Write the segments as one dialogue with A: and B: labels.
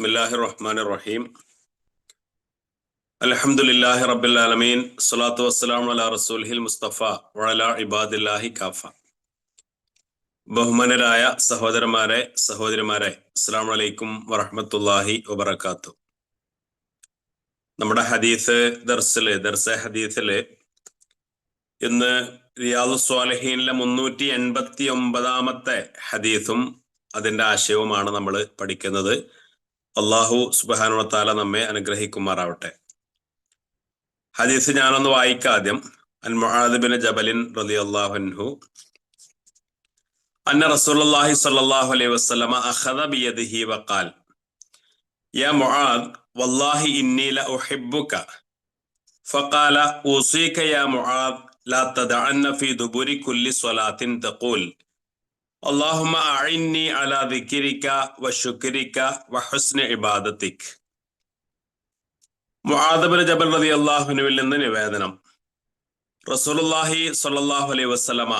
A: ബിസ്മില്ലാഹി റഹ്മാൻ റഹീം അലഹമുല്ലാഹി റബ്ബിൽ ആലമീൻ. സ്വലാത്തു വസ്സലാം അല റസൂൽഹിൽ മുസ്തഫ വഅല ഇബാദില്ലാഹി കാഫ. ബഹുമാനരായ സഹോദരന്മാരെ സഹോദരിമാരെ അസ്സാം വലൈക്കും വറഹമത്തല്ലാഹി വബർക്കാത്തു നമ്മുടെ ഹദീസ് ദർസിൽ ദർസ ഹദീസിൽ ഇന്ന് റിയാദു സ്വാലഹീനിലെ മുന്നൂറ്റി എൺപത്തി ഒമ്പതാമത്തെ ഹദീസും അതിന്റെ ആശയവുമാണ് നമ്മൾ പഠിക്കുന്നത്. അള്ളാഹു സുബാനുവത്താല നമ്മെ അനുഗ്രഹിക്കുമാറാവട്ടെ ഹദീസ് ഞാനൊന്ന് വായിക്കാം ആദ്യം അൻ മുആദ് ജബലിൻ റലി അള്ളാഹുൻഹു അന്ന റസൂലുള്ളാഹി സ്വല്ലല്ലാഹു അലൈഹി വസല്ലമ അഖദ ബിയദിഹി വഖാൽ യാ മുആദ് വല്ലാഹി ഇന്നി ലഉഹിബ്ബുക فقال أوصيك يا معاذ لا تدعن في دبر كل صلاة تقول اللهم أعني على ذكرك وشكرك وحسن عبادتك മുആദബിന് ജബൽ റതി അള്ളാഹുനുവിൽ നിന്ന് നിവേദനം റസൂലുള്ളാഹി സ്വല്ലല്ലാഹു അലൈഹി വസല്ലമ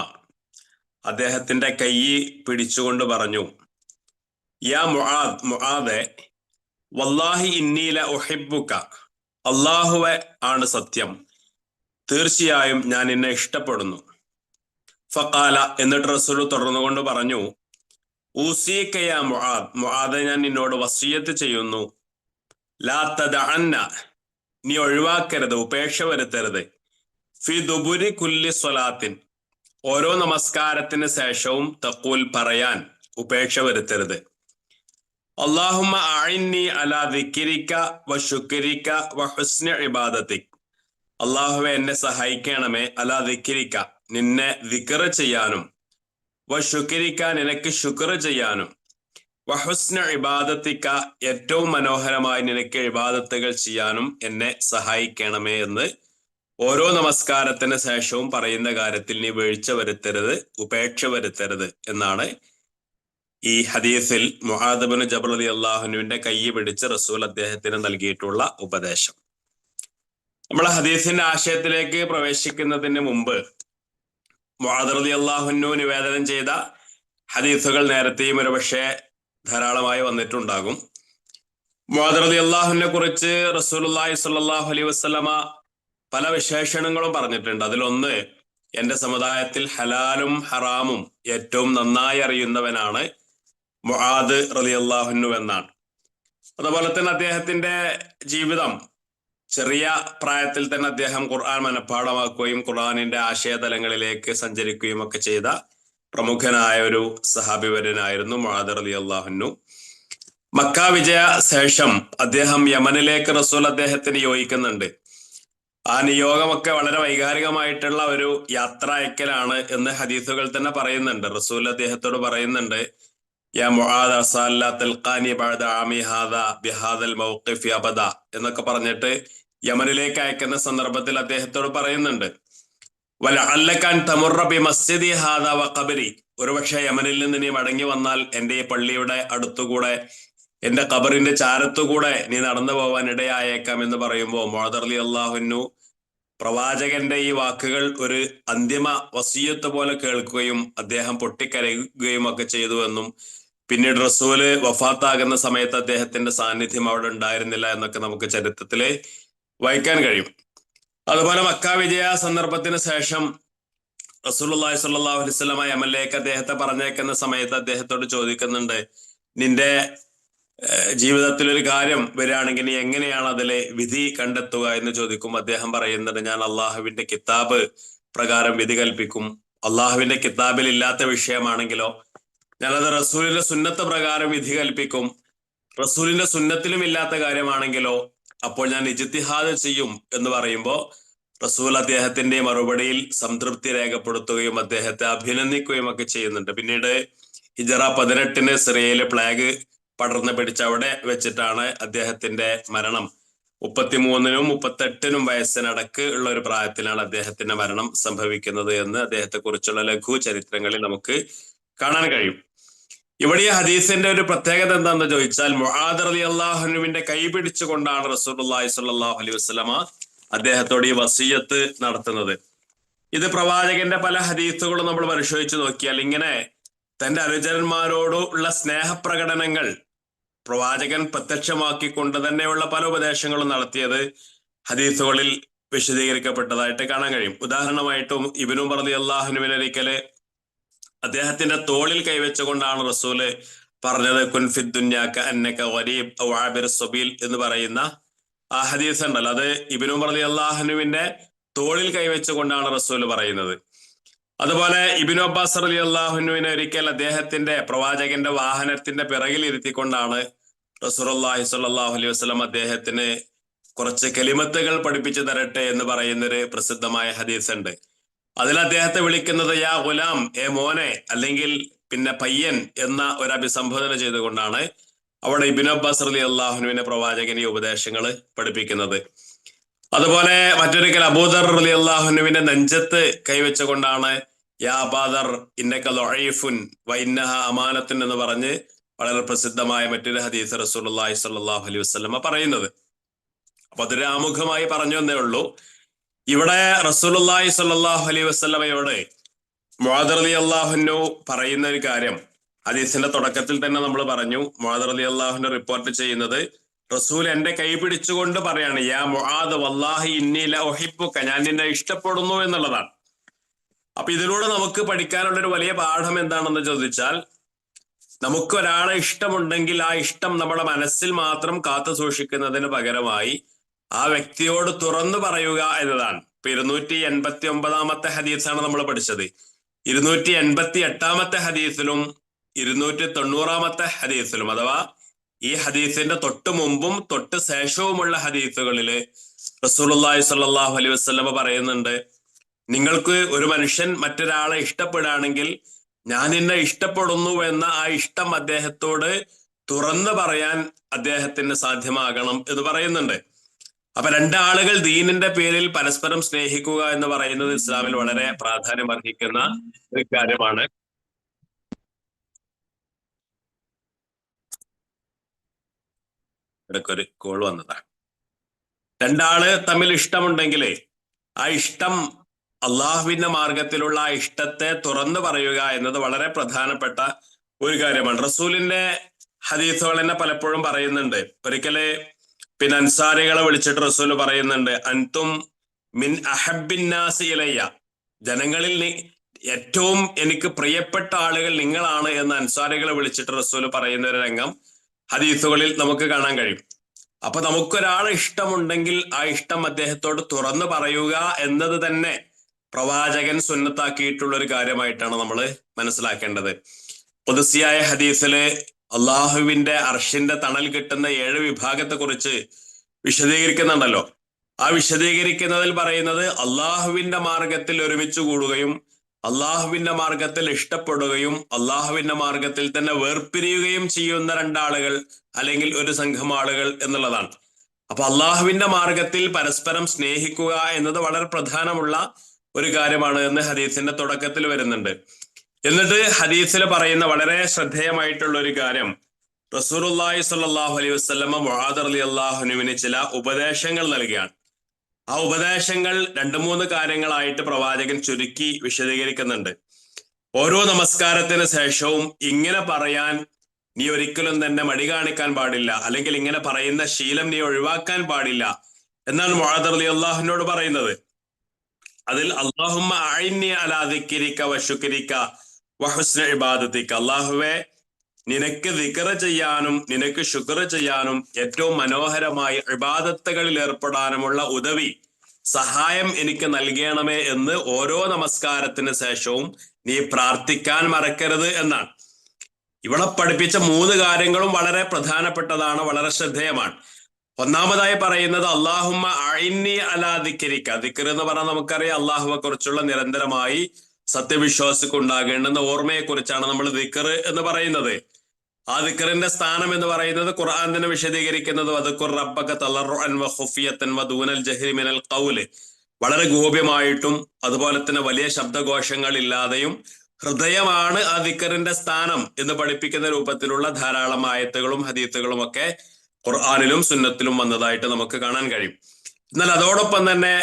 A: അദ്ദേഹത്തിന്റെ കൈ പിടിച്ചുകൊണ്ട് പറഞ്ഞു യാ മുആദ് മുആദെ വല്ലാഹി innീല ഉഹിബ്ബുക അള്ളാഹുവെ ആണ് സത്യം തീർച്ചയായും ഞാൻ നിന്നെ ഇഷ്ടപ്പെടുന്നു ഫക്കാല എന്നിട്ട് റസൂൽ തുടർന്നുകൊണ്ട് പറഞ്ഞു ഊസീക്കയ മുആദ് ഞാൻ നിന്നോട് വസീയത്ത് ചെയ്യുന്നു. ലാ തദഅന്ന നീ ഒഴിവാക്കരുത് ഉപേക്ഷ വരുത്തരുത്. ഫി ദുബുരി കുല്ലി സ്വലാത്തിൻ ഓരോ നമസ്കാരത്തിന് ശേഷവും തക്കൂൽ പറയാൻ ഉപേക്ഷ വരുത്തരുത്. അള്ളാഹുമ്മ ആയിന്നി അല വിക്കിരിക്ക വ ശുക്രിക്ക വ ഹുസ്ന ഇബാദത്തിക്. അള്ളാഹുവെ എന്നെ സഹായിക്കണമേ അല ദിക്കിരിക്ക നിന്നെ ദിക്കറ ചെയ്യാനും വ ശുക്രിക്ക നിനക്ക് ശുക്ർ ചെയ്യാനും. വഹുസ്ന ഇബാദത്തിക്ക ഏറ്റവും മനോഹരമായി നിനക്ക് ഇബാദത്തുകൾ ചെയ്യാനും എന്നെ സഹായിക്കണമേ എന്ന് ഓരോ നമസ്കാരത്തിന് ശേഷവും പറയുന്ന കാര്യത്തിൽ നീ വീഴ്ച വരുത്തരുത് ഉപേക്ഷ വരുത്തരുത് എന്നാണ് ഈ ഹദീസിൽ മുഹാദബിന് ജബർ അലി അള്ളാഹുനുവിന്റെ കൈ പിടിച്ച് റസൂൽ അദ്ദേഹത്തിന് നൽകിയിട്ടുള്ള ഉപദേശം. നമ്മൾ ഹദീസിന്റെ ആശയത്തിലേക്ക് പ്രവേശിക്കുന്നതിന് മുമ്പ് മുഹാദർ അലി അള്ളാഹുനു വേദനം ചെയ്ത ഹദീസുകൾ നേരത്തെയും ഒരുപക്ഷെ ധാരാളമായി വന്നിട്ടുണ്ടാകും. മുഹാദർ അള്ളാഹുനെ കുറിച്ച് റസൂലുല്ലാഹി സ്വല്ലല്ലാഹു അലൈഹി വസല്ലമ പല വിശേഷണങ്ങളും പറഞ്ഞിട്ടുണ്ട്. അതിലൊന്ന് എന്റെ സമുദായത്തിൽ ഹലാലും ഹറാമും ഏറ്റവും നന്നായി അറിയുന്നവനാണ് മുഹാദ് റലി അള്ളാഹുനു എന്നാണ്. അതുപോലെ തന്നെ അദ്ദേഹത്തിന്റെ ജീവിതം ചെറിയ പ്രായത്തിൽ തന്നെ അദ്ദേഹം ഖുർആൻ മനഃപ്പാടമാക്കുകയും ഖുർആനിന്റെ ആശയതലങ്ങളിലേക്ക് സഞ്ചരിക്കുകയും ഒക്കെ ചെയ്ത പ്രമുഖനായ ഒരു സഹാബിവരനായിരുന്നു മുഹാദർ അലി അള്ളാഹുനു മക്ക വിജയ ശേഷം അദ്ദേഹം യമനിലേക്ക് റസൂൽ അദ്ദേഹത്തിന് യോജിക്കുന്നുണ്ട്. ആ നിയോഗമൊക്കെ വളരെ വൈകാരികമായിട്ടുള്ള ഒരു യാത്ര അയക്കലാണ് എന്ന് ഹദീസുകൾ തന്നെ പറയുന്നുണ്ട്. റസൂൽ അദ്ദേഹത്തോട് പറയുന്നുണ്ട് എന്നൊക്കെ പറഞ്ഞിട്ട് യമനിലേക്ക് അയക്കുന്ന സന്ദർഭത്തിൽ അദ്ദേഹത്തോട് പറയുന്നുണ്ട് വല അല്ലക്കാൻ തമുറ ബി മസ്ജിദി ഹാദ വ ഖബരി. ഒരുപക്ഷെ യമനിൽ നിന്ന് നീ മടങ്ങി വന്നാൽ എന്റെ ഈ പള്ളിയുടെ അടുത്തുകൂടെ എന്റെ ഖബറിന്റെ ചാരത്തുകൂടെ നീ നടന്നു പോവാൻ ഇടയായേക്കാം എന്ന് പറയുമ്പോൾ മോദർ അലി അള്ളാഹുനു പ്രവാചകന്റെ ഈ വാക്കുകൾ ഒരു അന്തിമ വസീയത്ത് പോലെ കേൾക്കുകയും അദ്ദേഹം പൊട്ടിക്കരയുകയും ഒക്കെ ചെയ്തു എന്നും പിന്നീട് റസൂൽ വഫാത്താകുന്ന സമയത്ത് അദ്ദേഹത്തിന്റെ സാന്നിധ്യം അവിടെ ഉണ്ടായിരുന്നില്ല എന്നൊക്കെ നമുക്ക് ചരിത്രത്തിൽ വായിക്കാൻ കഴിയും. അതുപോലെ മക്ക വിജയ സന്ദർഭത്തിന് ശേഷം റസൂലുള്ളാഹി സ്വല്ലല്ലാഹു അലൈഹി വസല്ലമ യമനിലേക്ക് അദ്ദേഹത്തെ പറഞ്ഞേക്കുന്ന സമയത്ത് അദ്ദേഹത്തോട് ചോദിക്കുന്നുണ്ട് നിന്റെ ജീവിതത്തിൽ ഒരു കാര്യം വരികയാണെങ്കിൽ നീ എങ്ങനെയാണ് അതിലെ വിധി കണ്ടെത്തുക? എന്ന് ചോദിക്കും അദ്ദേഹം പറയുന്നുണ്ട് ഞാൻ അള്ളാഹുവിന്റെ കിതാബ് പ്രകാരം വിധി കൽപ്പിക്കും. അള്ളാഹുവിന്റെ കിതാബിൽ ഇല്ലാത്ത വിഷയമാണെങ്കിലോ ഞാനത് റസൂലിന്റെ സുന്നത്ത് പ്രകാരം വിധി കൽപ്പിക്കും. റസൂലിന്റെ സുന്നത്തിലും ഇല്ലാത്ത കാര്യമാണെങ്കിലോ അപ്പോൾ ഞാൻ ഇജിത്തിഹാദ് ചെയ്യും എന്ന് പറയുമ്പോൾ റസൂൽ അദ്ദേഹത്തിന്റെ മറുപടിയിൽ സംതൃപ്തി രേഖപ്പെടുത്തുകയും അദ്ദേഹത്തെ അഭിനന്ദിക്കുകയും ഒക്കെ ചെയ്യുന്നുണ്ട്. പിന്നീട് ഹിജറ പതിനെട്ടിന് സിറിയയിലെ പ്ലാഗ് പടർന്നു പിടിച്ചവിടെ വെച്ചിട്ടാണ് അദ്ദേഹത്തിന്റെ മരണം. മുപ്പത്തിമൂന്നിനും മുപ്പത്തെട്ടിനും വയസ്സിനടക്ക് ഉള്ള ഒരു പ്രായത്തിലാണ് അദ്ദേഹത്തിന്റെ മരണം സംഭവിക്കുന്നത് എന്ന് അദ്ദേഹത്തെ കുറിച്ചുള്ള ലഘു ചരിത്രങ്ങളിൽ നമുക്ക് കാണാൻ കഴിയും. ഇവിടെ ഹദീസിന്റെ ഒരു പ്രത്യേകത എന്താണെന്ന് ചോദിച്ചാൽ മുഹാദർ അലി അള്ളാഹുനുവിന്റെ കൈ പിടിച്ചുകൊണ്ടാണ് റസൂലുള്ളാഹി സ്വല്ലല്ലാഹു അലൈഹി വസ്ലമ അദ്ദേഹത്തോട് ഈ വസീയത്ത് നടത്തുന്നത്. ഇത് പ്രവാചകന്റെ പല ഹദീസുകളും നമ്മൾ പരിശോധിച്ച് നോക്കിയാൽ ഇങ്ങനെ തന്റെ അനുചരന്മാരോടുള്ള സ്നേഹപ്രകടനങ്ങൾ പ്രവാചകൻ പ്രത്യക്ഷമാക്കിക്കൊണ്ട് തന്നെയുള്ള പല ഉപദേശങ്ങളും നടത്തിയത് ഹദീസുകളിൽ വിശദീകരിക്കപ്പെട്ടതായിട്ട് കാണാൻ കഴിയും. ഉദാഹരണമായിട്ടും ഇബിനും പറഞ്ഞു അള്ളാഹുനുവിനൊരിക്കൽ അദ്ദേഹത്തിന്റെ തോളിൽ കൈവച്ചുകൊണ്ടാണ് റസൂൽ പറഞ്ഞത് കുൻഫിദ് ദുന്യാക്ക അന്നക്ക വരീബ് ഔ ആബിർ സബീൽ എന്ന് പറയുന്ന ആ ഹദീസ് ഉണ്ടല്ലോ അത് ഇബിനു പറഞ്ഞ അള്ളാഹനുവിന്റെ തോളിൽ കൈവച്ചുകൊണ്ടാണ് റസൂൽ പറയുന്നത്. അതുപോലെ ഇബിനു അബ്ബാസ് അലി അള്ളാഹുനുവിനെ ഒരിക്കൽ അദ്ദേഹത്തിന്റെ പ്രവാചകന്റെ വാഹനത്തിന്റെ പിറകിൽ ഇരുത്തിക്കൊണ്ടാണ് റസൂലുള്ളാഹി സ്വല്ലല്ലാഹു അലൈഹി വസല്ലം അദ്ദേഹത്തിന് കുറച്ച് കലിമത്തുകൾ പഠിപ്പിച്ചു തരട്ടെ എന്ന് പറയുന്നൊരു പ്രസിദ്ധമായ ഹദീസ് ഉണ്ട് അതിൽ അദ്ദേഹത്തെ വിളിക്കുന്നത് യാ ഗുലാം ഏ മോനെ അല്ലെങ്കിൽ പിന്നെ പയ്യൻ എന്ന ഒരു അഭിസംബോധന ചെയ്തുകൊണ്ടാണ് അവിടെ ഇബിൻ അബ്ബാസ് അലി അള്ളാഹുനുവിന്റെ ഈ ഉപദേശങ്ങൾ പഠിപ്പിക്കുന്നത്. അതുപോലെ മറ്റൊരിക്കൽ അബൂദർ അലി അള്ളാഹുനുവിന്റെ നെഞ്ചത്ത് കൈവച്ചുകൊണ്ടാണ് യാ ബാദർ ഇന്നക ലൊഴീഫുൻ വൈന്നഹ അമാനത്തുൻ എന്ന് പറഞ്ഞ് വളരെ പ്രസിദ്ധമായ മറ്റൊരു ഹദീസ് റസൂലുള്ളാഹി സ്വല്ലല്ലാഹു അലൈഹി വസല്ലമ പറയുന്നത്. അപ്പൊ അതൊരു ആമുഖമായി പറഞ്ഞു എന്നേ ഉള്ളൂ. ഇവിടെ റസൂലുള്ളാഹി സ്വല്ലല്ലാഹു അലൈ വസ്ലമയോട് മുആദർ അലി അള്ളാഹുനു പറയുന്ന ഒരു കാര്യം. ഹദീസിന്റെ തുടക്കത്തിൽ തന്നെ നമ്മൾ പറഞ്ഞു മുആദർ അലി അള്ളാഹുനു റിപ്പോർട്ട് ചെയ്യുന്നത് റസൂൽ എന്റെ കൈ പിടിച്ചുകൊണ്ട് പറയാണ് യാ മുഹാദ് വല്ലാഹി ഇന്നീല ല ഉഹിബ്ബുക ഞാൻ നിന്നെ ഇഷ്ടപ്പെടുന്നു എന്നുള്ളതാണ്. അപ്പൊ ഇതിലൂടെ നമുക്ക് പഠിക്കാനുള്ള ഒരു വലിയ പാഠം എന്താണെന്ന് ചോദിച്ചാൽ നമുക്ക് ഒരാളെ ഇഷ്ടമുണ്ടെങ്കിൽ ആ ഇഷ്ടം നമ്മുടെ മനസ്സിൽ മാത്രം കാത്തു സൂക്ഷിക്കുന്നതിന് പകരമായി ആ വ്യക്തിയോട് തുറന്നു പറയുക എന്നതാണ്. ഇപ്പൊ ഇരുന്നൂറ്റി എൺപത്തി ഒമ്പതാമത്തെ ഹദീസാണ് നമ്മൾ പഠിച്ചത്. ഇരുന്നൂറ്റി എൺപത്തി എട്ടാമത്തെ ഹദീസിലും ഇരുന്നൂറ്റി തൊണ്ണൂറാമത്തെ ഹദീസിലും അഥവാ ഈ ഹദീസിന്റെ തൊട്ട് മുമ്പും തൊട്ട് ശേഷവുമുള്ള ഹദീസുകളിൽ റസൂലുള്ളാഹി സ്വല്ലല്ലാഹു അലൈഹി വസല്ലമ പറയുന്നുണ്ട് നിങ്ങൾക്ക് ഒരു മനുഷ്യൻ മറ്റൊരാളെ ഇഷ്ടപ്പെടുകയാണെങ്കിൽ ഞാൻ നിന്നെ ഇഷ്ടപ്പെടുന്നു എന്ന ആ ഇഷ്ടം അദ്ദേഹത്തോട് തുറന്നു പറയാൻ അദ്ദേഹത്തിന് സാധ്യമാകണം എന്ന് പറയുന്നുണ്ട്. അപ്പൊ രണ്ടാളുകൾ ദീനിന്റെ പേരിൽ പരസ്പരം സ്നേഹിക്കുക എന്ന് പറയുന്നത് ഇസ്ലാമിൽ വളരെ പ്രാധാന്യം അർഹിക്കുന്ന ഒരു കാര്യമാണ്. ഇടയ്ക്കൊരു കോൾ വന്നതാണ് രണ്ടാൾ തമ്മിൽ ഇഷ്ടമുണ്ടെങ്കിലേ ആ ഇഷ്ടം അള്ളാഹുവിന്റെ മാർഗത്തിലുള്ള ആ ഇഷ്ടത്തെ തുറന്നു പറയുക എന്നത് വളരെ പ്രധാനപ്പെട്ട ഒരു കാര്യമാണ്. റസൂലിന്റെ ഹദീസുകൾ തന്നെ പലപ്പോഴും പറയുന്നുണ്ട്. ഒരിക്കൽ പിന്നെ അൻസാരികളെ വിളിച്ചിട്ട് റസൂൽ പറയുന്നുണ്ട് അൻതും മിൻ അഹബിന്നാസ് ഇലയ്യ. ജനങ്ങളിൽ ഏറ്റവും എനിക്ക് പ്രിയപ്പെട്ട ആളുകൾ നിങ്ങളാണ് എന്ന് അൻസാരികളെ വിളിച്ചിട്ട് റസൂൽ പറയുന്ന ഒരു രംഗം ഹദീസുകളിൽ നമുക്ക് കാണാൻ കഴിയും. അപ്പൊ നമുക്കൊരാളെ ഇഷ്ടമുണ്ടെങ്കിൽ ആ ഇഷ്ടം അദ്ദേഹത്തോട് തുറന്നു പറയുക എന്നത് തന്നെ പ്രവാചകൻ സുന്നത്താക്കിയിട്ടുള്ള ഒരു കാര്യമായിട്ടാണ് നമ്മൾ മനസ്സിലാക്കേണ്ടത്. പുതുസിയായ ഹദീസിൽ അള്ളാഹുവിന്റെ അർഷിന്റെ തണൽ കിട്ടുന്ന ഏഴ് വിഭാഗത്തെ കുറിച്ച് വിശദീകരിക്കുന്നുണ്ടല്ലോ. ആ വിശദീകരിക്കുന്നതിൽ പറയുന്നത് അള്ളാഹുവിന്റെ മാർഗത്തിൽ ഒരുമിച്ച് കൂടുകയും അള്ളാഹുവിന്റെ മാർഗത്തിൽ ഇഷ്ടപ്പെടുകയും അള്ളാഹുവിന്റെ മാർഗത്തിൽ തന്നെ വേർപിരിയുകയും ചെയ്യുന്ന രണ്ടാളുകൾ അല്ലെങ്കിൽ ഒരു സംഘം ആളുകൾ എന്നുള്ളതാണ്. അപ്പൊ അള്ളാഹുവിന്റെ മാർഗത്തിൽ പരസ്പരം സ്നേഹിക്കുക എന്നത് വളരെ പ്രധാനമുള്ള ഒരു കാര്യമാണ് എന്ന് ഹദീസിന്റെ തുടക്കത്തിൽ വരുന്നുണ്ട്. എന്നിട്ട് ഹദീസിൽ പറയുന്ന വളരെ ശ്രദ്ധേയമായിട്ടുള്ള ഒരു കാര്യം. റസൂറുല്ലാഹി സ്വല്ലല്ലാഹു അലൈഹി വസല്ലമ മുഹാദർ അലി അള്ളാഹുനുവിന് ചില ഉപദേശങ്ങൾ നൽകുകയാണ് ആ ഉപദേശങ്ങൾ രണ്ട് മൂന്ന് കാര്യങ്ങളായിട്ട് പ്രവാചകൻ ചുരുക്കി വിശദീകരിക്കുന്നുണ്ട്. ഓരോ നമസ്കാരത്തിന് ശേഷവും ഇങ്ങനെ പറയാൻ നീ ഒരിക്കലും തന്നെ മടി കാണിക്കാൻ പാടില്ല അല്ലെങ്കിൽ ഇങ്ങനെ പറയുന്ന ശീലം നീ ഒഴിവാക്കാൻ പാടില്ല എന്നാണ് മുഹാദർ അലി അള്ളാഹുവിനോട് പറയുന്നത്. അതിൽ അള്ളാഹുമ്മ അഴിന്നി അലാ വശുക്കിരിക്ക വഹുസ്ന ഇബാദത്തിക്ക. അള്ളാഹുവെ നിനക്ക് ദിക്റ ചെയ്യാനും നിനക്ക് ശുക്ർ ചെയ്യാനും ഏറ്റവും മനോഹരമായി ഇബാദത്തുകളിൽ ഏർപ്പെടാനുമുള്ള ഉദവി സഹായം എനിക്ക് നൽകണമേ എന്ന് ഓരോ നമസ്കാരത്തിന് ശേഷവും നീ പ്രാർത്ഥിക്കാൻ മറക്കരുത് എന്നാണ്. ഇവിടെ പഠിപ്പിച്ച മൂന്ന് കാര്യങ്ങളും വളരെ പ്രധാനപ്പെട്ടതാണ് വളരെ ശ്രദ്ധേയമാണ്. ഒന്നാമതായി പറയുന്നത് അള്ളാഹുമ്മ അഴിന്നി അലാ ദിക്കരിക്ക ദിക്കർ എന്ന് പറഞ്ഞാൽ നമുക്കറിയാം അള്ളാഹുവെ കുറിച്ചുള്ള നിരന്തരമായി സത്യവിശ്വാസിക്ക് ഉണ്ടാകേണ്ടുന്ന ഓർമ്മയെ കുറിച്ചാണ് നമ്മൾ ദിക്കർ എന്ന് പറയുന്നത്. ആ ദിക്കറിന്റെ സ്ഥാനം എന്ന് പറയുന്നത് ഖുർആൻ തന്നെ വിശദീകരിക്കുന്നത് വദക്കുർ റബ്ബക തളറുഅൻ വ വദൂനൽ ജഹ്രി മിനൽ വളരെ ഗോപ്യമായിട്ടും അതുപോലെ തന്നെ വലിയ ശബ്ദഘോഷങ്ങൾ ഇല്ലാതെയും ഹൃദയമാണ് ആ ദിക്കറിന്റെ സ്ഥാനം എന്ന് പഠിപ്പിക്കുന്ന രൂപത്തിലുള്ള ധാരാളം ആയത്തുകളും ഹദീത്തുകളും ഒക്കെ ഖുർആാനിലും സുന്നത്തിലും വന്നതായിട്ട് നമുക്ക് കാണാൻ കഴിയും. എന്നാൽ അതോടൊപ്പം തന്നെ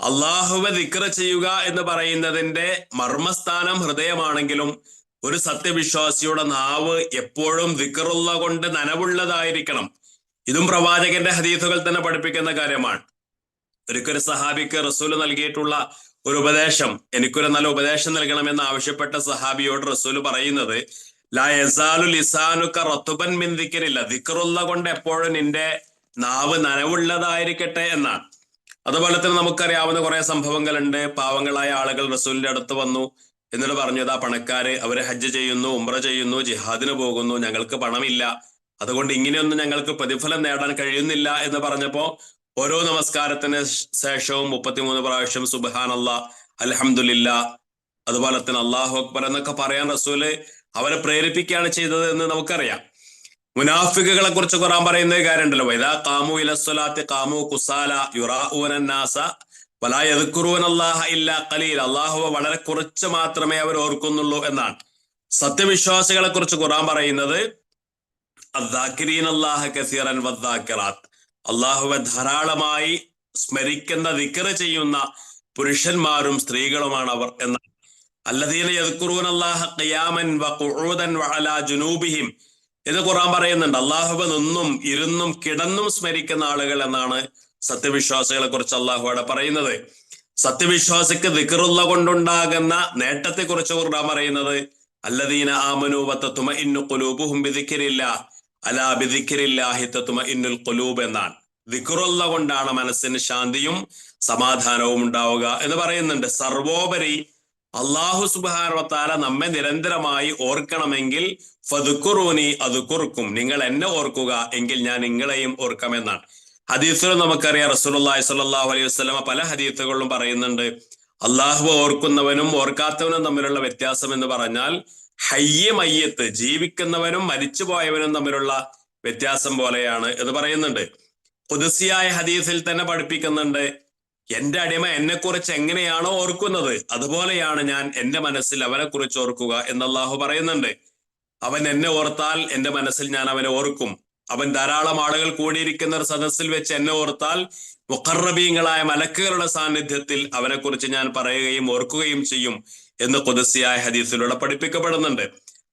A: അള്ളാഹുവെ ദിക്ര ചെയ്യുക എന്ന് പറയുന്നതിന്റെ മർമ്മസ്ഥാനം ഹൃദയമാണെങ്കിലും ഒരു സത്യവിശ്വാസിയുടെ നാവ് എപ്പോഴും ദിക്റുള്ള കൊണ്ട് നനവുള്ളതായിരിക്കണം. ഇതും പ്രവാചകന്റെ ഹദീസുകൾ തന്നെ പഠിപ്പിക്കുന്ന കാര്യമാണ്. ഒരിക്കൽ സഹാബിക്ക് റസൂൽ നൽകിയിട്ടുള്ള ഒരു ഉപദേശം എനിക്കൊരു നല്ല ഉപദേശം നൽകണമെന്ന് ആവശ്യപ്പെട്ട സഹാബിയോട് റസൂൽ പറയുന്നത് ലിസാനുക്ക മിൻ ദിക്റുള്ള കൊണ്ട് എപ്പോഴും നിന്റെ നാവ് നനവുള്ളതായിരിക്കട്ടെ എന്നാണ്. അതുപോലെ തന്നെ നമുക്കറിയാവുന്ന കുറെ സംഭവങ്ങളുണ്ട്. പാവങ്ങളായ ആളുകൾ റസൂലിന്റെ അടുത്ത് വന്നു. എന്നിട്ട് പറഞ്ഞു ഇതാ പണക്കാര് അവർ ഹജ്ജ് ചെയ്യുന്നു ഉമ്ര ചെയ്യുന്നു ജിഹാദിന് പോകുന്നു ഞങ്ങൾക്ക് പണമില്ല. അതുകൊണ്ട് ഇങ്ങനെയൊന്നും ഞങ്ങൾക്ക് പ്രതിഫലം നേടാൻ കഴിയുന്നില്ല എന്ന് പറഞ്ഞപ്പോ ഓരോ നമസ്കാരത്തിന് ശേഷവും മുപ്പത്തിമൂന്ന് പ്രാവശ്യം സുബാനല്ല അലഹമുല്ല അതുപോലെ തന്നെ അള്ളാഹു അക്ബർ എന്നൊക്കെ പറയാൻ റസൂൽ അവരെ പ്രേരിപ്പിക്കുകയാണ് ചെയ്തത് എന്ന് നമുക്കറിയാം. മുനാഫിക്കുകളെ കുറിച്ച് ഖുറാൻ പറയുന്ന കാര്യമുണ്ടല്ലോ. വൈദാ കാമു ഇലസ്വലാത്ത് കാമു കുസാല യുറാഊനാസ വലായതുക്കുറുവനല്ലാഹ ഇല്ല കലീൽ അള്ളാഹു വളരെ കുറച്ച് മാത്രമേ അവർ ഓർക്കുന്നുള്ളൂ എന്നാണ്. സത്യവിശ്വാസികളെ കുറിച്ച് ഖുറാൻ പറയുന്നത് അള്ളാഹുവെ ധാരാളമായി സ്മരിക്കുന്ന ദിക്കറ് ചെയ്യുന്ന പുരുഷന്മാരും സ്ത്രീകളുമാണ് അവർ എന്നാണ്. അല്ലദീന യദ്കുറൂൻ അല്ലാഹ ഖിയാമൻ വഖുഊദൻ വഅലാ ജുനൂബിഹിം എന്ന് ഖുറാൻ പറയുന്നുണ്ട് അള്ളാഹുബ നിന്നും ഇരുന്നും കിടന്നും സ്മരിക്കുന്ന ആളുകൾ എന്നാണ് സത്യവിശ്വാസികളെ കുറിച്ച് അള്ളാഹു അവിടെ പറയുന്നത്. സത്യവിശ്വാസിക്ക് ദിക്കറുള്ള കൊണ്ടുണ്ടാകുന്ന നേട്ടത്തെ കുറിച്ച് ഖുർആൻ പറയുന്നത് അല്ലദീന ആമനു വത്തത്തുമ ഇന്നു കുലൂബുഹും ബിദിക്കരില്ല അലാ ബിദിക്കരില്ലാഹി തത്തുമ ഇന്നുൽ കുലൂബ് എന്നാണ്. ദിക്കറുള്ള കൊണ്ടാണ് മനസ്സിന് ശാന്തിയും സമാധാനവും ഉണ്ടാവുക എന്ന് പറയുന്നുണ്ട്. സർവോപരി അള്ളാഹു സുബാർവത്താല നമ്മെ നിരന്തരമായി ഓർക്കണമെങ്കിൽ ഫതുക്കുറൂനി അത് കുറുക്കും നിങ്ങൾ എന്നെ ഓർക്കുക എങ്കിൽ ഞാൻ നിങ്ങളെയും ഓർക്കാമെന്നാണ്. ഹദീസുകൾ നമുക്കറിയാം. റസൂലുള്ളാഹി സ്വല്ലല്ലാഹു അലൈഹി വസ്ലമ പല ഹദീസുകളിലും പറയുന്നുണ്ട് അള്ളാഹു ഓർക്കുന്നവനും ഓർക്കാത്തവനും തമ്മിലുള്ള വ്യത്യാസം എന്ന് പറഞ്ഞാൽ ഹയ്യ മയ്യത്ത് ജീവിക്കുന്നവനും മരിച്ചുപോയവനും തമ്മിലുള്ള വ്യത്യാസം പോലെയാണ് എന്ന് പറയുന്നുണ്ട്. പുതുസിയായ ഹദീസിൽ തന്നെ പഠിപ്പിക്കുന്നുണ്ട് എന്റെ അടിമ എന്നെ കുറിച്ച് എങ്ങനെയാണോ ഓർക്കുന്നത് അതുപോലെയാണ് ഞാൻ എന്റെ മനസ്സിൽ അവനെ കുറിച്ച് ഓർക്കുക എന്ന് അള്ളാഹു പറയുന്നുണ്ട്. അവൻ എന്നെ ഓർത്താൽ എന്റെ മനസ്സിൽ ഞാൻ അവനെ ഓർക്കും. അവൻ ധാരാളം ആളുകൾ കൂടിയിരിക്കുന്ന ഒരു സദസ്സിൽ വെച്ച് എന്നെ ഓർത്താൽ മുഖർറബീങ്ങളായ മലക്കുകളുടെ സാന്നിധ്യത്തിൽ അവനെ കുറിച്ച് ഞാൻ പറയുകയും ഓർക്കുകയും ചെയ്യും എന്ന് കൊതിസിയായ ഹദീസിലൂടെ പഠിപ്പിക്കപ്പെടുന്നുണ്ട്.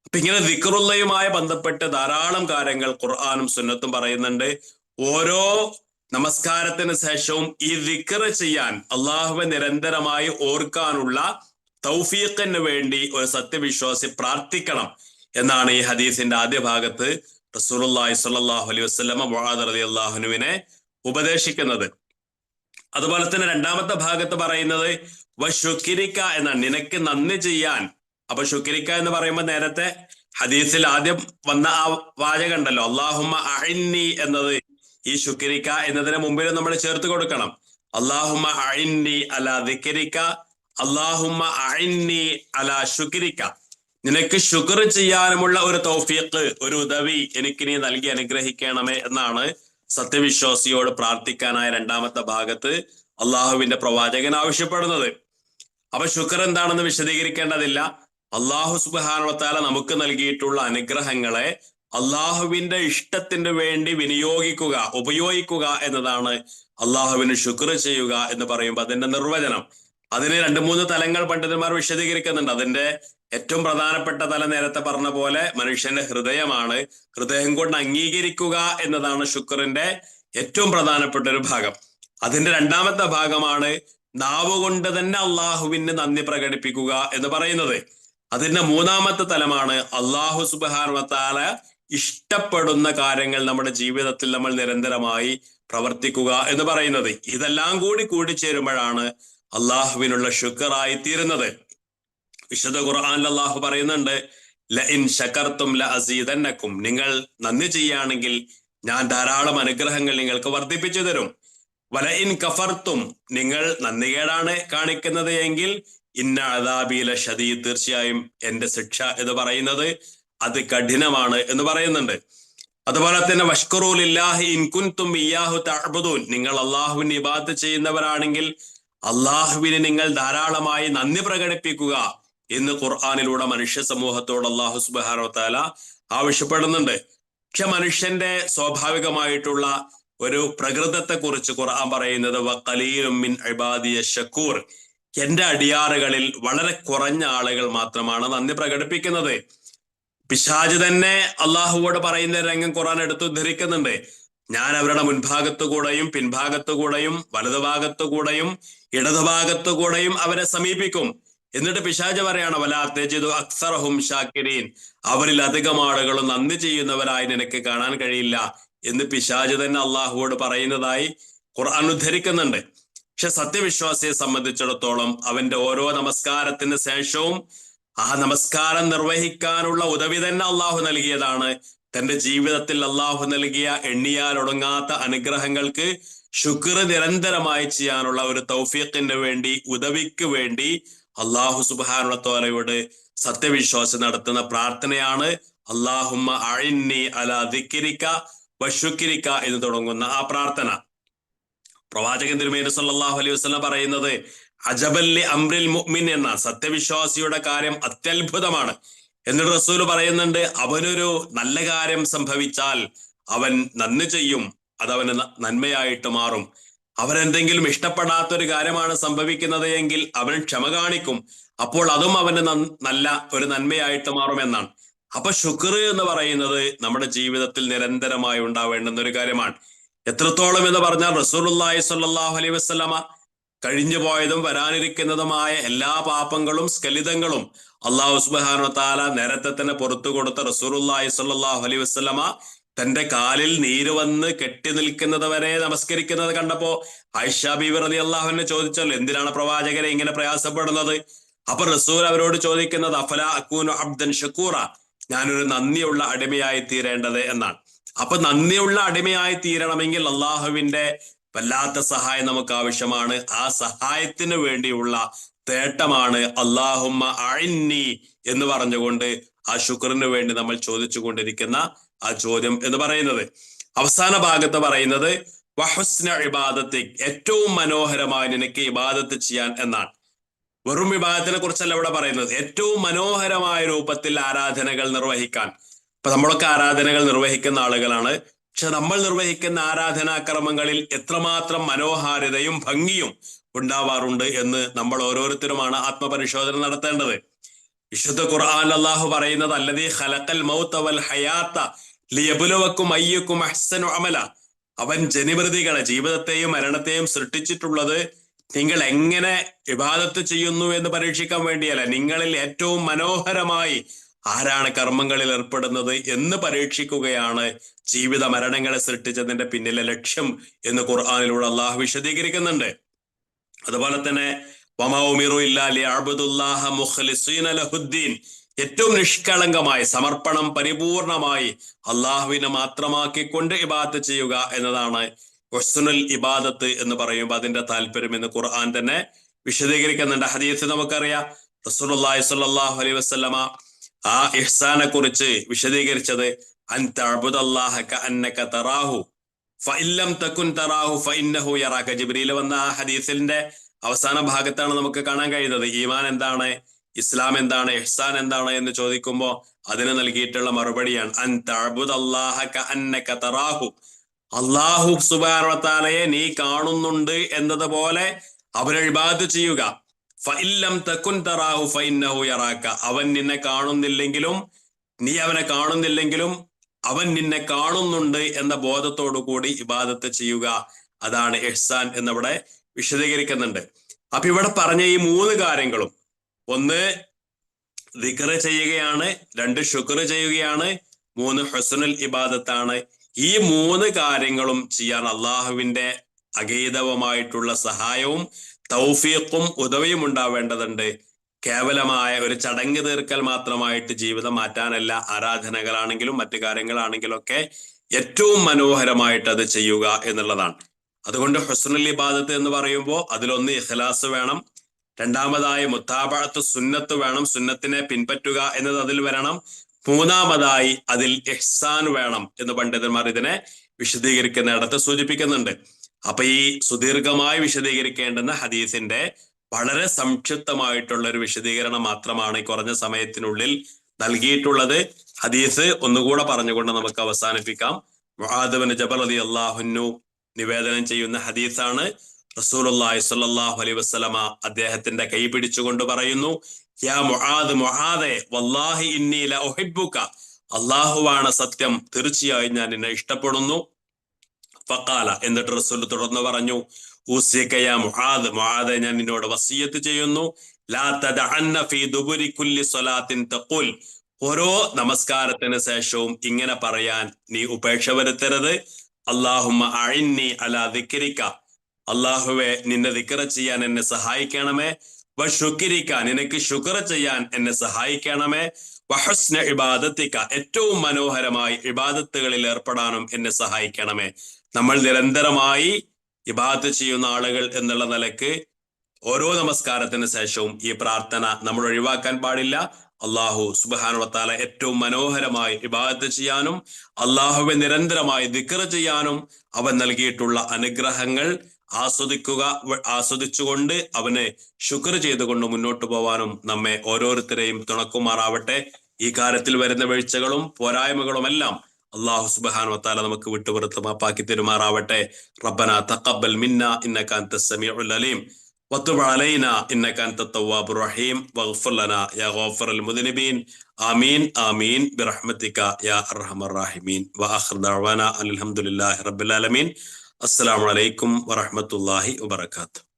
A: അപ്പൊ ഇങ്ങനെ ദിക്റുള്ളയുമായി ബന്ധപ്പെട്ട് ധാരാളം കാര്യങ്ങൾ ഖുർആാനും സുന്നത്തും പറയുന്നുണ്ട്. ഓരോ നമസ്കാരത്തിന് ശേഷവും ഈ വിക്ർ ചെയ്യാൻ അള്ളാഹുവെ നിരന്തരമായി ഓർക്കാനുള്ള തൗഫീഖിന് വേണ്ടി ഒരു സത്യവിശ്വാസി പ്രാർത്ഥിക്കണം എന്നാണ് ഈ ഹദീസിന്റെ ആദ്യ ഭാഗത്ത് റസൂലുള്ളാഹി സ്വല്ലല്ലാഹു അലൈഹി വസല്ലമ അലി അള്ളാഹുനുവിനെ ഉപദേശിക്കുന്നത്. അതുപോലെ തന്നെ രണ്ടാമത്തെ ഭാഗത്ത് പറയുന്നത് വശുക്കിരിക്ക എന്നാണ് നിനക്ക് നന്ദി ചെയ്യാൻ. അപ്പൊ ശുക്രിക്ക എന്ന് പറയുമ്പോൾ നേരത്തെ ഹദീസിൽ ആദ്യം വന്ന ആ വാചകണ്ടല്ലോ അള്ളാഹുമ്മ അഹിന്നി എന്നത് ഈ ശുക്രിക്ക എന്നതിന് മുമ്പിൽ നമ്മൾ ചേർത്ത് കൊടുക്കണം. അള്ളാഹുമ അഴിന്നി അല ദിക്കരിക്ക അള്ളാഹുമ അഴിന്നി അല ശുക്രിക്ക. നിനക്ക് ശുക്ർ ചെയ്യാനുമുള്ള ഒരു തൗഫീഖ് ഒരു ഉദവി എനിക്ക് നീ നൽകി അനുഗ്രഹിക്കണമേ എന്നാണ് സത്യവിശ്വാസിയോട് പ്രാർത്ഥിക്കാനായ രണ്ടാമത്തെ ഭാഗത്ത് അള്ളാഹുവിന്റെ പ്രവാചകൻ ആവശ്യപ്പെടുന്നത്. അപ്പൊ ശുക്ർ എന്താണെന്ന് വിശദീകരിക്കേണ്ടതില്ല. അള്ളാഹു സുബാനുവത്താല നമുക്ക് നൽകിയിട്ടുള്ള അനുഗ്രഹങ്ങളെ അള്ളാഹുവിന്റെ ഇഷ്ടത്തിന് വേണ്ടി വിനിയോഗിക്കുക ഉപയോഗിക്കുക എന്നതാണ് അള്ളാഹുവിന് ശുക്ർ ചെയ്യുക എന്ന് പറയുമ്പോൾ അതിന്റെ നിർവചനം. അതിന് രണ്ട് മൂന്ന് തലങ്ങൾ പണ്ഡിതന്മാർ വിശദീകരിക്കുന്നുണ്ട്. അതിന്റെ ഏറ്റവും പ്രധാനപ്പെട്ട തല നേരത്തെ പറഞ്ഞ പോലെ മനുഷ്യന്റെ ഹൃദയമാണ്. ഹൃദയം കൊണ്ട് അംഗീകരിക്കുക എന്നതാണ് ശുക്രന്റെ ഏറ്റവും പ്രധാനപ്പെട്ട ഒരു ഭാഗം. അതിന്റെ രണ്ടാമത്തെ ഭാഗമാണ് നാവ് കൊണ്ട് തന്നെ അള്ളാഹുവിന് നന്ദി പ്രകടിപ്പിക്കുക എന്ന് പറയുന്നത്. അതിന്റെ മൂന്നാമത്തെ തലമാണ് അള്ളാഹു സുബാനുവത്താല ഇഷ്ടപ്പെടുന്ന കാര്യങ്ങൾ നമ്മുടെ ജീവിതത്തിൽ നമ്മൾ നിരന്തരമായി പ്രവർത്തിക്കുക എന്ന് പറയുന്നത്. ഇതെല്ലാം കൂടി കൂടിച്ചേരുമ്പോഴാണ് അള്ളാഹുവിനുള്ള ഷുക്കറായി തീരുന്നത്. വിശുദ്ധ ഖുർആൻ അള്ളാഹു പറയുന്നുണ്ട് ല ഇൻ ശക്കർത്തും ല അസീതന്നക്കും നിങ്ങൾ നന്ദി ചെയ്യുകയാണെങ്കിൽ ഞാൻ ധാരാളം അനുഗ്രഹങ്ങൾ നിങ്ങൾക്ക് വർദ്ധിപ്പിച്ചു തരും. വല ഇൻ കഫർത്തും നിങ്ങൾ നന്ദികേടാണ് കാണിക്കുന്നത് എങ്കിൽ ഇന്ന അദാബിയിലെ ഷദീ തീർച്ചയായും എന്റെ ശിക്ഷ എന്ന് പറയുന്നത് അത് കഠിനമാണ് എന്ന് പറയുന്നുണ്ട്. അതുപോലെ തന്നെ വഷ്കറൂലില്ലാഹി ഇൻകുൻതും ഇയാഹു തഅബുദൂൻ. നിങ്ങൾ അള്ളാഹുവിന് ഇബാദത്ത് ചെയ്യുന്നവരാണെങ്കിൽ അള്ളാഹുവിന് നിങ്ങൾ ധാരാളമായി നന്ദി പ്രകടിപ്പിക്കുക എന്ന് ഖുർആാനിലൂടെ മനുഷ്യ സമൂഹത്തോട് അള്ളാഹു സുബാനോത്താല താല ആവശ്യപ്പെടുന്നുണ്ട്. പക്ഷെ മനുഷ്യന്റെ സ്വാഭാവികമായിട്ടുള്ള ഒരു പ്രകൃതത്തെ കുറിച്ച് ഖുർആൻ പറയുന്നത് മിൻ ഇബാദിയ ഷക്കൂർ എന്റെ അടിയാറുകളിൽ വളരെ കുറഞ്ഞ ആളുകൾ മാത്രമാണ് നന്ദി പ്രകടിപ്പിക്കുന്നത്. പിശാജ് തന്നെ അള്ളാഹുവോട് പറയുന്ന രംഗം ഖുറാൻ എടുത്ത് ഉദ്ധരിക്കുന്നുണ്ട്. ഞാൻ അവരുടെ മുൻഭാഗത്തു കൂടെയും പിൻഭാഗത്തു കൂടെയും വലതുഭാഗത്തു കൂടെയും ഇടതുഭാഗത്തു കൂടെയും അവരെ സമീപിക്കും. എന്നിട്ട് പിശാജ് പറയാണ് വലാത്തേജിതു അക്സറഹും ഷാക്കിരീൻ. അവരിൽ അധികം ആളുകളും നന്ദി ചെയ്യുന്നവരായി നിനക്ക് കാണാൻ കഴിയില്ല. എന്ന് പിശാജ് തന്നെ അള്ളാഹുവോട് പറയുന്നതായി ഖുർആൻ ഉദ്ധരിക്കുന്നുണ്ട്. പക്ഷെ സത്യവിശ്വാസിയെ സംബന്ധിച്ചിടത്തോളം അവന്റെ ഓരോ നമസ്കാരത്തിന് ശേഷവും ആ നമസ്കാരം നിർവഹിക്കാനുള്ള ഉദവി തന്നെ അള്ളാഹു നൽകിയതാണ്. തന്റെ ജീവിതത്തിൽ അള്ളാഹു നൽകിയ എണ്ണിയാൽ ഒടുങ്ങാത്ത അനുഗ്രഹങ്ങൾക്ക് ശുക്ർ നിരന്തരമായി ചെയ്യാനുള്ള ഒരു തൗഫീഖിന് വേണ്ടി ഉദവിക്ക് വേണ്ടി അള്ളാഹു സുബാനുളത്തോലയോട് സത്യവിശ്വാസം നടത്തുന്ന പ്രാർത്ഥനയാണ്. അള്ളാഹുമ്മ അഴിന്നി അല ദിക്കിരിക്ക വശുക്കിരിക്ക എന്ന് തുടങ്ങുന്ന ആ പ്രാർത്ഥന. പ്രവാചകൻ തിരുമേനി സല്ലാഹു അലൈഹി വസല്ലം പറയുന്നത് അജബല്ലി അംറിൽ മുഅ്മിൻ എന്ന സത്യവിശ്വാസിയുടെ കാര്യം അത്യത്ഭുതമാണ്. എന്നിട്ട് റസൂൽ പറയുന്നുണ്ട് അവനൊരു നല്ല കാര്യം സംഭവിച്ചാൽ അവൻ നന്ദി ചെയ്യും അതവന് നന്മയായിട്ട് മാറും. അവനെന്തെങ്കിലും ഇഷ്ടപ്പെടാത്തൊരു കാര്യമാണ് സംഭവിക്കുന്നത് എങ്കിൽ അവൻ ക്ഷമ കാണിക്കും. അപ്പോൾ അതും അവന് നല്ല ഒരു നന്മയായിട്ട് മാറുമെന്നാണ് അപ്പൊ ശുക്ർ എന്ന് പറയുന്നത് നമ്മുടെ ജീവിതത്തിൽ നിരന്തരമായി ഉണ്ടാവേണ്ടുന്ന ഒരു കാര്യമാണ്. എത്രത്തോളം എന്ന് പറഞ്ഞാൽ റസൂലുള്ളാഹി സ്വല്ലല്ലാഹു അലൈഹി വസല്ലമ കഴിഞ്ഞു പോയതും വരാനിരിക്കുന്നതുമായ എല്ലാ പാപങ്ങളും സ്കലിതങ്ങളും അള്ളാഹു സുബ്ഹാനഹു താല നേരത്തെ തന്നെ പുറത്തു കൊടുത്ത റസൂറുല്ലാഹി സ്വല്ലല്ലാഹു അലൈ വസല്ലമ തന്റെ കാലിൽ നീര് വന്ന് കെട്ടി നിൽക്കുന്നത് വരെ നമസ്കരിക്കുന്നത് കണ്ടപ്പോ ആയിഷ ബീവി റതി അള്ളാഹുവിനെ ചോദിച്ചല്ലോ എന്തിനാണ് പ്രവാചകരെ ഇങ്ങനെ പ്രയാസപ്പെടുന്നത്? അപ്പൊ റസൂൽ അവരോട് ചോദിക്കുന്നത് അഫല അക്കൂനു അബ്ദൻ ഷക്കൂറ ഞാനൊരു നന്ദിയുള്ള അടിമയായി തീരേണ്ടത് എന്നാണ്. അപ്പൊ നന്ദിയുള്ള അടിമയായി തീരണമെങ്കിൽ അള്ളാഹുവിന്റെ വല്ലാത്ത സഹായം നമുക്ക് ആവശ്യമാണ് ആ സഹായത്തിന് വേണ്ടിയുള്ള തേട്ടമാണ് അള്ളാഹുമ്മ അഴിന്നി എന്ന് പറഞ്ഞുകൊണ്ട് ആ ശുക്രന് വേണ്ടി നമ്മൾ ചോദിച്ചു കൊണ്ടിരിക്കുന്ന ആ ചോദ്യം എന്ന് പറയുന്നത്. അവസാന ഭാഗത്ത് പറയുന്നത് വഹുസ്ന ഇബാദത്തെ ഏറ്റവും മനോഹരമായി നിനക്ക് ഇബാദത്ത് ചെയ്യാൻ എന്നാണ്. വെറും വിഭാഗത്തിനെ കുറിച്ചല്ല ഇവിടെ പറയുന്നത്. ഏറ്റവും മനോഹരമായ രൂപത്തിൽ ആരാധനകൾ നിർവഹിക്കാൻ. ഇപ്പൊ നമ്മളൊക്കെ ആരാധനകൾ നിർവഹിക്കുന്ന ആളുകളാണ്. പക്ഷെ നമ്മൾ നിർവഹിക്കുന്ന ആരാധനാക്രമങ്ങളിൽ എത്രമാത്രം മനോഹാരിതയും ഭംഗിയും ഉണ്ടാവാറുണ്ട് എന്ന് നമ്മൾ ഓരോരുത്തരുമാണ് ആത്മപരിശോധന നടത്തേണ്ടത്. വിശുദ്ധ ഖുർആൻ അള്ളാഹു പറയുന്നത് അല്ലതീ ഖലഖൽ മൗത വൽ ഹയാത്ത ലിയബുലവക്കും അയ്യക്കും അഹ്സനു അമല. അവൻ ജനിമൃതികളെ ജീവിതത്തെയും മരണത്തെയും സൃഷ്ടിച്ചിട്ടുള്ളത് നിങ്ങൾ എങ്ങനെ വിവാദത്ത് ചെയ്യുന്നു എന്ന് പരീക്ഷിക്കാൻ വേണ്ടിയല്ല. നിങ്ങളിൽ ഏറ്റവും മനോഹരമായി ആരാണ് കർമ്മങ്ങളിൽ ഏർപ്പെടുന്നത് എന്ന് പരീക്ഷിക്കുകയാണ് ജീവിത മരണങ്ങളെ സൃഷ്ടിച്ചതിന്റെ പിന്നിലെ ലക്ഷ്യം എന്ന് ഖുർആാനിലൂടെ അള്ളാഹു വിശദീകരിക്കുന്നുണ്ട്. അതുപോലെ തന്നെ ഏറ്റവും നിഷ്കളങ്കമായി സമർപ്പണം പരിപൂർണമായി അള്ളാഹുവിനെ മാത്രമാക്കിക്കൊണ്ട് ഇബാദത്ത് ചെയ്യുക എന്നതാണ് ഹുസ്നുൽ ഇബാദത്ത് എന്ന് പറയുമ്പോൾ അതിന്റെ താല്പര്യം എന്ന് ഖുർആൻ തന്നെ വിശദീകരിക്കുന്നുണ്ട്. ഹദീസ് നമുക്കറിയാം. സ്വല്ലല്ലാഹു അലൈഹി വസല്ലമ ആ ഇഹ്സാനെ കുറിച്ച് വിശദീകരിച്ചത് ജിബ്രീൽ വന്ന ആ ഹദീസിന്റെ അവസാന ഭാഗത്താണ് നമുക്ക് കാണാൻ കഴിയുന്നത്. ഈമാൻ എന്താണ്? ഇസ്ലാം എന്താണ്? ഇഹ്സാൻ എന്താണ്? എന്ന് ചോദിക്കുമ്പോൾ അതിന് നൽകിയിട്ടുള്ള മറുപടിയാണ് അള്ളാഹു സുബാനത്താലയെ നീ കാണുന്നുണ്ട് എന്നതുപോലെ അവരെ ഇബാദത്ത് ചെയ്യുക. ഫഇന്നഹു അവൻ നിന്നെ കാണുന്നില്ലെങ്കിലും നീ അവനെ കാണുന്നില്ലെങ്കിലും അവൻ നിന്നെ കാണുന്നുണ്ട് എന്ന ബോധത്തോടു കൂടി ഇബാദത്ത് ചെയ്യുക. അതാണ് എഹ്സാൻ എന്നവിടെ വിശദീകരിക്കുന്നുണ്ട്. അപ്പൊ ഇവിടെ പറഞ്ഞ ഈ മൂന്ന് കാര്യങ്ങളും. ഒന്ന് ദിക്ർ ചെയ്യുകയാണ്. രണ്ട് ശുക്ർ ചെയ്യുകയാണ്. മൂന്ന് ഹസനുൽ ഇബാദത്താണ്. ഈ മൂന്ന് കാര്യങ്ങളും ചെയ്യാൻ അള്ളാഹുവിന്റെ അഗീതവമായിട്ടുള്ള സഹായവും തൗഫീഖും ഉദവിയും ഉണ്ടാവേണ്ടതുണ്ട്. കേവലമായ ഒരു ചടങ്ങ് തീർക്കൽ മാത്രമായിട്ട് ജീവിതം മാറ്റാനല്ല ആരാധനകളാണെങ്കിലും മറ്റു കാര്യങ്ങളാണെങ്കിലും ഒക്കെ ഏറ്റവും മനോഹരമായിട്ട് അത് ചെയ്യുക എന്നുള്ളതാണ്. അതുകൊണ്ട് ഹുസ്നുൽ ഇബാദത്ത് എന്ന് പറയുമ്പോൾ അതിലൊന്ന് ഇഖ്ലാസ് വേണം. രണ്ടാമതായി മുത്താബഅത്ത് സുന്നത്ത് വേണം. സുന്നത്തിനെ പിൻപറ്റുക എന്നത് അതിൽ വരണം. മൂന്നാമതായി അതിൽ ഇഹ്സാൻ വേണം എന്ന് പണ്ഡിതന്മാർ ഇതിനെ വിശദീകരിക്കുന്നിടത്ത് സൂചിപ്പിക്കുന്നുണ്ട്. അപ്പൊ ഈ സുദീർഘമായി വിശദീകരിക്കേണ്ടുന്ന ഹദീസിന്റെ വളരെ സംക്ഷിപ്തമായിട്ടുള്ള ഒരു വിശദീകരണം മാത്രമാണ് ഈ കുറഞ്ഞ സമയത്തിനുള്ളിൽ നൽകിയിട്ടുള്ളത്. ഹദീസ് ഒന്നുകൂടെ പറഞ്ഞുകൊണ്ട് നമുക്ക് അവസാനിപ്പിക്കാം. മുആദ് ബിൻ ജബൽ റളിയല്ലാഹു അൻഹു നിവേദനം ചെയ്യുന്ന ഹദീസാണ്. റസൂലുള്ളാഹി സ്വല്ലല്ലാഹു അലൈഹി വസല്ലമ അദ്ദേഹത്തിന്റെ കൈ പിടിച്ചുകൊണ്ട് പറയുന്നു യാ മുആദ് മുആദെ വല്ലാഹി ഇന്നി ലഉഹിബ്ബുക. ഉഹിബ്ബുക അള്ളാഹുവാണ് സത്യം തീർച്ചയായും ഞാൻ നിന്നെ ഇഷ്ടപ്പെടുന്നു. ഫഖാല. എന്നിട്ട് റസൂൽ തുടർന്ന് പറഞ്ഞു മുഹാദ് മുആദ് ഞാൻ നിന്നോട് വസീയത്ത് ചെയ്യുന്നു. ഓരോ നമസ്കാരത്തിന് ശേഷവും ഇങ്ങനെ പറയാൻ നീ ഉപേക്ഷ വരുത്തരുത്. അള്ളാഹുമ്മ അഴിന്നി അലാ ദിക്രിക അള്ളാഹുവെ നിന്നെ ദിക്കറ ചെയ്യാൻ എന്നെ സഹായിക്കണമേ. വ ഷുക്കിരിക്ക നിനക്ക് ശുക്ർ ചെയ്യാൻ എന്നെ സഹായിക്കണമേ. വഹസ്ന ഇബാദത്തിക്ക. ഏറ്റവും മനോഹരമായി ഇബാദത്തുകളിൽ ഏർപ്പെടാനും എന്നെ സഹായിക്കണമേ. നമ്മൾ നിരന്തരമായി ഇബാദത്ത് ചെയ്യുന്ന ആളുകൾ എന്നുള്ള നിലയ്ക്ക് ഓരോ നമസ്കാരത്തിന് ശേഷവും ഈ പ്രാർത്ഥന നമ്മൾ ഒഴിവാക്കാൻ പാടില്ല. അള്ളാഹു സുബാനുവത്താല ഏറ്റവും മനോഹരമായി ഇബാദത്ത് ചെയ്യാനും അള്ളാഹുവെ നിരന്തരമായി ദിക്കർ ചെയ്യാനും അവൻ നൽകിയിട്ടുള്ള അനുഗ്രഹങ്ങൾ ആസ്വദിക്കുക ആസ്വദിച്ചുകൊണ്ട് അവനെ ശുക്ർ ചെയ്തുകൊണ്ട് മുന്നോട്ട് പോവാനും നമ്മെ ഓരോരുത്തരെയും തുണക്കുമാറാവട്ടെ. ഈ കാര്യത്തിൽ വരുന്ന വീഴ്ചകളും പോരായ്മകളും എല്ലാം അള്ളാഹു സുബാൻ വത്താല നമുക്ക് വിട്ടുപുറത്ത് മാപ്പാക്കി തെരുമാറാവട്ടെ. റബ്ബന തഖബ്ബൽ മിന്ന ഇന്നക അൻത സമീഉൽ അലീം. വത്തുബ് അലൈന ഇന്നക അൻത തവ്വാബുർ റഹീം. വഗ്ഫിർ ലനാ യാ ഗാഫിറുൽ മുദ്നിബീൻ. ആമീൻ ആമീൻ. ബിറഹ്മതിക യാ അർഹമർ റഹീമീൻ. വആഖിർ ദഅവാന അൽഹംദുലില്ലാഹി റബ്ബിൽ ആലമീൻ. അസ്സലാമു അലൈക്കും വറഹ്മത്തുള്ളാഹി വബറകാതുഹു.